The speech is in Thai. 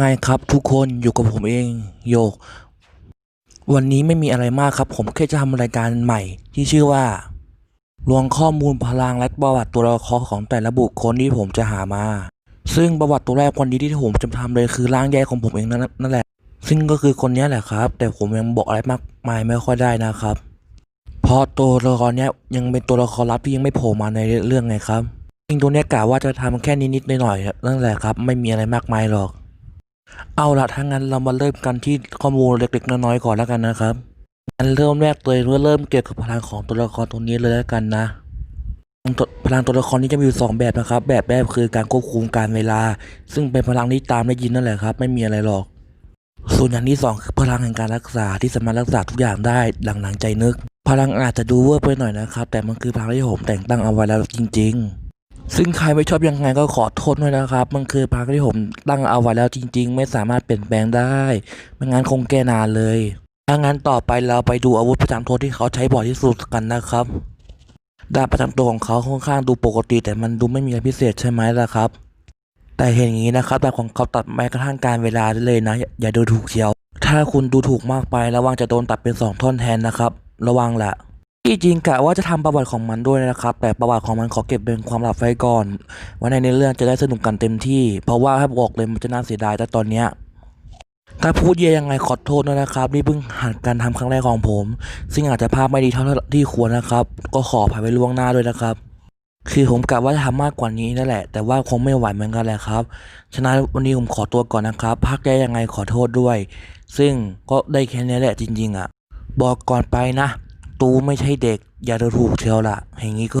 ไงครับทุกคนอยู่กับผมเองโยก วันนี้ไม่มีอะไรมากครับ ผมแค่จะทำรายการใหม่ ที่ชื่อว่า รวมข้อมูลพลังและประวัติตัวละครของแต่ละบุคคลที่ผมจะหามา ซึ่งประวัติตัวแรกวันนี้ที่ผมจะทำเลยคือร่างแยกของผมเองนั่นนั่นแหละ ซึ่งก็คือคนนี้แหละครับ แต่ผมยังบอกอะไรมากมายไม่ค่อยได้นะครับเพราะตัวละครนี้ยังเป็นตัวละครลับที่ยังไม่โผล่มาในเรื่องไงครับจริงตัวนี้กะว่าจะทำแค่นิดๆหน่อยๆนั่นแหละครับ ไม่มีอะไรมากมายหรอก เอาละถ้างั้นเรามาเริ่มกันที่ข้อมูลเล็กๆน้อยๆก่อนแล้วกันนะครับงั้นเริ่มแรกเลยเริ่มเกี่ยวกับพลังของตัวละครตัวนี้เลยแล้วกันนะ พลังตัวละครนี้จะมีอยู่สองแบบนะครับ แบบแรกคือการควบคุมการเวลา ซึ่งเป็นพลังที่ตามได้ยินนั่นแหละครับ ไม่มีอะไรหรอก ส่วนอย่างที่สองคือพลังแห่งการรักษาที่สามารถรักษาทุกอย่างได้หลังหลังใจนึก พลังอาจจะดูเวอร์ไปหน่อยนะครับ แต่มันคือพลังที่ผมแต่งตั้งเอาไว้แล้วจริง ๆ ซึ่งใครไม่ชอบยังไงก็ขอโทษด้วยนะครับ มันคือพลังที่ผมตั้งเอาไว้แล้วจริง ๆ ไม่สามารถเปลี่ยนแปลงได้ไม่งั้นคงแก้นานเลยถ้างั้นต่อไปเราไปดูอาวุธประจำตัวที่เขาใช้บ่อยที่สุดกันนะครับดาบประจำตัวของเขาค่อนข้างดูปกติ แต่มันดูไม่มีอะไรพิเศษใช่ไหมล่ะครับ แต่เห็นอย่างนี้นะครับดาบของเขาตัดแม้กระทั่งการเวลาได้เลยนะ อย่าอย่าดูถูกเชียว ถ้าคุณดูถูกมากไประวังจะโดนตัดเป็นสองท่อนแทนนะครับ ระวังละ ที่จริงกะว่าจะทำประวัติของมันด้วยนะครับ แต่ประวัติของมันขอเก็บเป็นความลับไว้ก่อนว้ในเนื้อเรื่องจะได้สนุกกันเต็มที่ เพราะว่าถ้าบอกเลยมันจะน่าเสียดายแต่ตอนเนี้ยถ้าพูดเยอะยังไงขอโทษด้วยนะครับ นี่เพิ่งหัดการทำครั้งแรกของผม ซึ่งอาจจะภาพไม่ดีเท่าที่ควรนะครับ ก็ขออภัยไว้ล่วงหน้าด้วยนะครับ คือผมกะว่าจะทำมากกว่านี้นั่นแหละ แต่ว่าคงไม่ไหวเหมือนกันแหละครับฉะนั้นวันนี้ผมขอตัวก่อนนะครับพักได้ยังไงขอโทษด้วย ซึ่งก็ได้แค่นี้แหละจริง ๆอะบอกก่อนไปนะ ตูไม่ใช่เด็ก อย่าดูถูกเชียวละอย่างนี้ก็